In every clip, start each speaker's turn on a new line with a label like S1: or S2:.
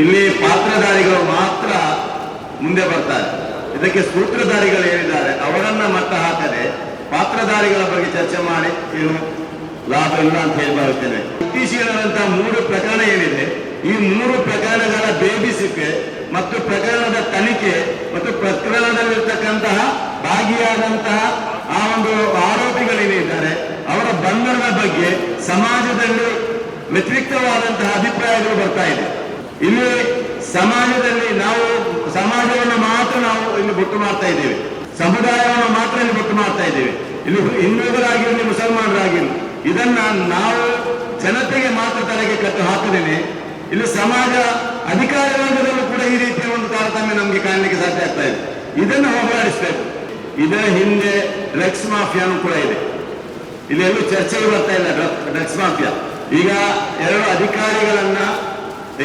S1: ಇಲ್ಲಿ ಪಾತ್ರಧಾರಿಗಳು ಮಾತ್ರ ಮುಂದೆ ಬರ್ತಾರೆ. ಇದಕ್ಕೆ ಸೂತ್ರಧಾರಿಗಳು ಏನಿದ್ದಾರೆ ಅವರನ್ನ ಮಟ್ಟ ಹಾಕದೆ ಪಾತ್ರಧಾರಿಗಳ ಬಗ್ಗೆ ಚರ್ಚೆ ಮಾಡಿ, ಏನು ಲಾಭ ಇಲ್ಲ ಅಂತ ಹೇಳಿ ಬರುತ್ತೇನೆ. ಮೂರು ಪ್ರಕರಣ ಏನಿದೆ? ಈ ಮೂರು ಪ್ರಕರಣಗಳ ಬೇಬಿಸಿಕೆ ಮತ್ತು ಪ್ರಕರಣದ ತನಿಖೆ ಮತ್ತು ಪ್ರಕರಣದಲ್ಲಿರ್ತಕ್ಕಂತಹ ಭಾಗಿಯಾದಂತಹ ಆ ಒಂದು ಆರೋಪಿಗಳೇನಿದ್ದಾರೆ ಅವರ ಬಂಧನದ ಬಗ್ಗೆ ಸಮಾಜದಲ್ಲಿ ವ್ಯತಿರಿಕ್ತವಾದಂತಹ ಇದೆ ಇಲ್ಲಿ ಸಮಾಜದಲ್ಲಿ ನಾವು, ಸಮಾಜವನ್ನು ಮಾತ್ರ ನಾವು ಇಲ್ಲಿ ಬೊಟ್ಟು ಮಾಡ್ತಾ ಇದ್ದೇವೆ. ಸಮುದಾಯವನ್ನು ಮಾತ್ರ ಇಲ್ಲಿ ಬೊಟ್ಟು ಮಾಡ್ತಾ ಇದ್ದೇವೆ. ಇಲ್ಲಿ ಹಿಂದೂಗಳಾಗಿರಲಿ, ಮುಸಲ್ಮಾನರಾಗಿರಲಿ, ಇದನ್ನ ನಾವು ಜನತೆಗೆ ಮಾತ್ರ ತಲೆಗೆ ಕಟ್ಟು ಹಾಕದೇನೆ. ಇಲ್ಲಿ ಸಮಾಜ ಅಧಿಕಾರ ವರ್ಗದಲ್ಲೂ ಕೂಡ ಈ ರೀತಿಯ ಒಂದು ತಾರತಮ್ಯ ನಮಗೆ ಕಾಣಲಿಕ್ಕೆ ಸಾಧ್ಯ ಆಗ್ತಾ ಇದೆ. ಇದನ್ನು ಹೋಗಲಾಡಿಸಬೇಕು. ಇದರ ಹಿಂದೆ ಡ್ರಗ್ಸ್ ಮಾಫಿಯಾನು ಕೂಡ ಇದೆ. ಇಲ್ಲಿ ಎಲ್ಲೂ ಚರ್ಚೆಗೆ ಬರ್ತಾ ಇಲ್ಲ ಡ್ರಗ್ಸ್ ಮಾಫಿಯಾ. ಈಗ ಎರಡು ಅಧಿಕಾರಿಗಳನ್ನ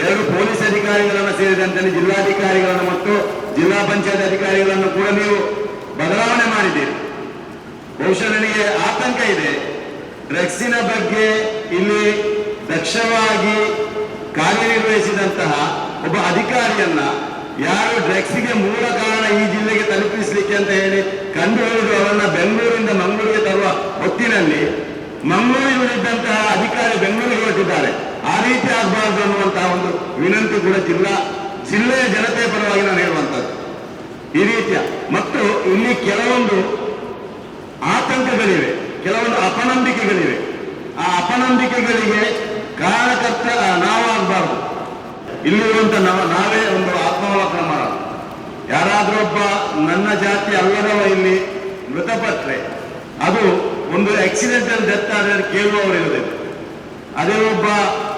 S1: ಎರಡು ಪೊಲೀಸ್ ಅಧಿಕಾರಿಗಳನ್ನು ಸೇರಿದಂತೆ ಜಿಲ್ಲಾಧಿಕಾರಿಗಳನ್ನು ಮತ್ತು ಜಿಲ್ಲಾ ಪಂಚಾಯತ್ ಅಧಿಕಾರಿಗಳನ್ನು ಕೂಡ ನೀವು ಬದಲಾವಣೆ ಮಾಡಿದ್ದೀರಿ. ಬಹುಶಃ ನನಗೆ ಆತಂಕ ಇದೆ. ಡ್ರಗ್ಸಿನ ಬಗ್ಗೆ ಇಲ್ಲಿ ದಕ್ಷವಾಗಿ ಕಾರ್ಯನಿರ್ವಹಿಸಿದಂತಹ ಒಬ್ಬ ಅಧಿಕಾರಿಯನ್ನ ಯಾರು ಡ್ರಗ್ಸ್ಗೆ ಮೂಲ ಕಾರಣ ಈ ಜಿಲ್ಲೆಗೆ ತಲುಪಿಸಲಿಕ್ಕೆ ಅಂತ ಹೇಳಿ ಕಂಡು ಹಿಡಿದು ಅವರನ್ನ ಬೆಂಗಳೂರಿಂದ ಮಂಗಳೂರಿಗೆ ತರುವ ಹೊತ್ತಿನಲ್ಲಿ ಮಂಗಳೂರಿನಲ್ಲಿದ್ದಂತಹ ಅಧಿಕಾರಿ ಬೆಂಗಳೂರಿಗೆ ಹೊರಟಿದ್ದಾರೆ. ಆ ರೀತಿ ಆಗಬಾರ್ದು ಅನ್ನುವಂತಹ ಒಂದು ವಿನಂತಿ ಕೂಡ ಜಿಲ್ಲಾ, ಜಿಲ್ಲೆಯ ಜನತೆಯ ಪರವಾಗಿ ನಾನು ಹೇಳುವಂಥದ್ದು. ಈ ರೀತಿಯ, ಮತ್ತು ಇಲ್ಲಿ ಕೆಲವೊಂದು ಆತಂಕಗಳಿವೆ, ಕೆಲವೊಂದು ಅಪನಂಬಿಕೆಗಳಿವೆ. ಆ ಅಪನಂಬಿಕೆಗಳಿಗೆ ಕಾರಣಕರ್ತ ನಾವಾಗಬಾರ್ದು ಇಲ್ಲಿರುವಂತ ನಾವ, ನಾವೇ ಒಂದು ಆತ್ಮಾವಲೋಕನ ಮಾಡೋದು. ಯಾರಾದರೂ ಒಬ್ಬ ನನ್ನ ಜಾತಿ ಅಲ್ಲದವ ಇಲ್ಲಿ ಮೃತಪಟ್ಟರೆ ಅದು ಒಂದು ಆಕ್ಸಿಡೆಂಟಲ್ ಡೆತ್ ಆದರೆ ಕೇಳುವವರಿರುವುದಿಲ್ಲ. ಅದೇ ಒಬ್ಬ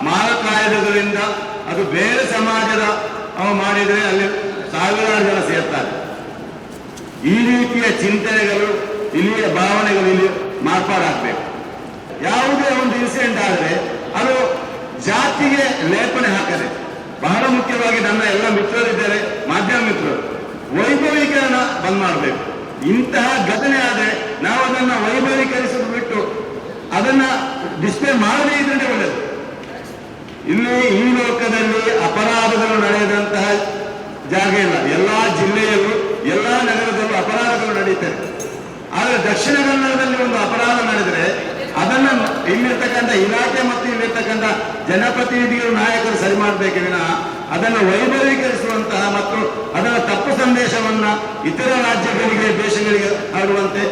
S1: ಮಾನಕಾಯದಗಳಿಂದ ಅದು ಬೇರೆ ಸಮಾಜದ ಅವ ಮಾಡಿದರೆ ಅಲ್ಲಿ ಸಾವಿರಾರು ಜನ ಸೇರ್ತಾರೆ. ಈ ರೀತಿಯ ಚಿಂತನೆಗಳು ಇಲ್ಲಿಯ ಭಾವನೆಗಳು ಇಲ್ಲಿ ಮಾರ್ಪಾಡಾಗಬೇಕು. ಯಾವುದೇ ಒಂದು ಇನ್ಸಿಡೆಂಟ್ ಆದರೆ ಅದು ಜಾತಿಗೆ ಲೇಪನೆ ಹಾಕದೆ. ಬಹಳ ಮುಖ್ಯವಾಗಿ ನನ್ನ ಎಲ್ಲ ಮಿತ್ರರಿದ್ದಾರೆ, ಮಾಧ್ಯಮ ಮಿತ್ರರು. ವೈಭವೀಕರಣ ಬಂದ್ ಮಾಡಬೇಕು. ಇಂತಹ ಘಟನೆ ಆದರೆ ನಾವು ಅದನ್ನ ವೈಭವೀಕರಿಸಲು ಬಿಟ್ಟು ಅದನ್ನ ಡಿಸ್ಪ್ಲೇ ಮಾಡದೇ ಇದ್ರೆ ಒಳ್ಳೆಯದು ಇಲ್ಲಿ ಈ ಲೋಕದಲ್ಲಿ ಅಪರಾಧಗಳು ನಡೆಯದಂತಹ ಜಾಗ ಇಲ್ಲ. ಎಲ್ಲಾ ಜಿಲ್ಲೆಯಲ್ಲೂ, ಎಲ್ಲಾ ನಗರದಲ್ಲೂ ಅಪರಾಧಗಳು ನಡೀತವೆ ಆದರೆ ದಕ್ಷಿಣ ಕನ್ನಡದಲ್ಲಿ ಒಂದು ಅಪರಾಧ ನಡೆದರೆ ಅದನ್ನ ಇಲ್ಲಿರ್ತಕ್ಕಂಥ ಇಲಾಖೆ ಮತ್ತು ಇಲ್ಲಿರ್ತಕ್ಕಂಥ ಜನಪ್ರತಿನಿಧಿಗಳು, ನಾಯಕರು ಸರಿ ಮಾಡಬೇಕೆ ವಿನ ಅದನ್ನು ವೈಭವೀಕರಿಸುವಂತಹ ಮತ್ತು ಅದರ ತಪ್ಪು ಸಂದೇಶವನ್ನ ಇತರ ರಾಜ್ಯಗಳಿಗೆ, ದೇಶಗಳಿಗೆ ಹರಡುವಂತೆ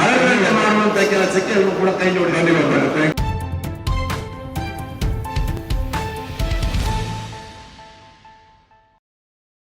S1: ಹರಡುವಂತೆ ಮಾಡುವಂತಹ ಕೆಲಸಕ್ಕೆ ಕೂಡ ಕೈ ನೋಡಿ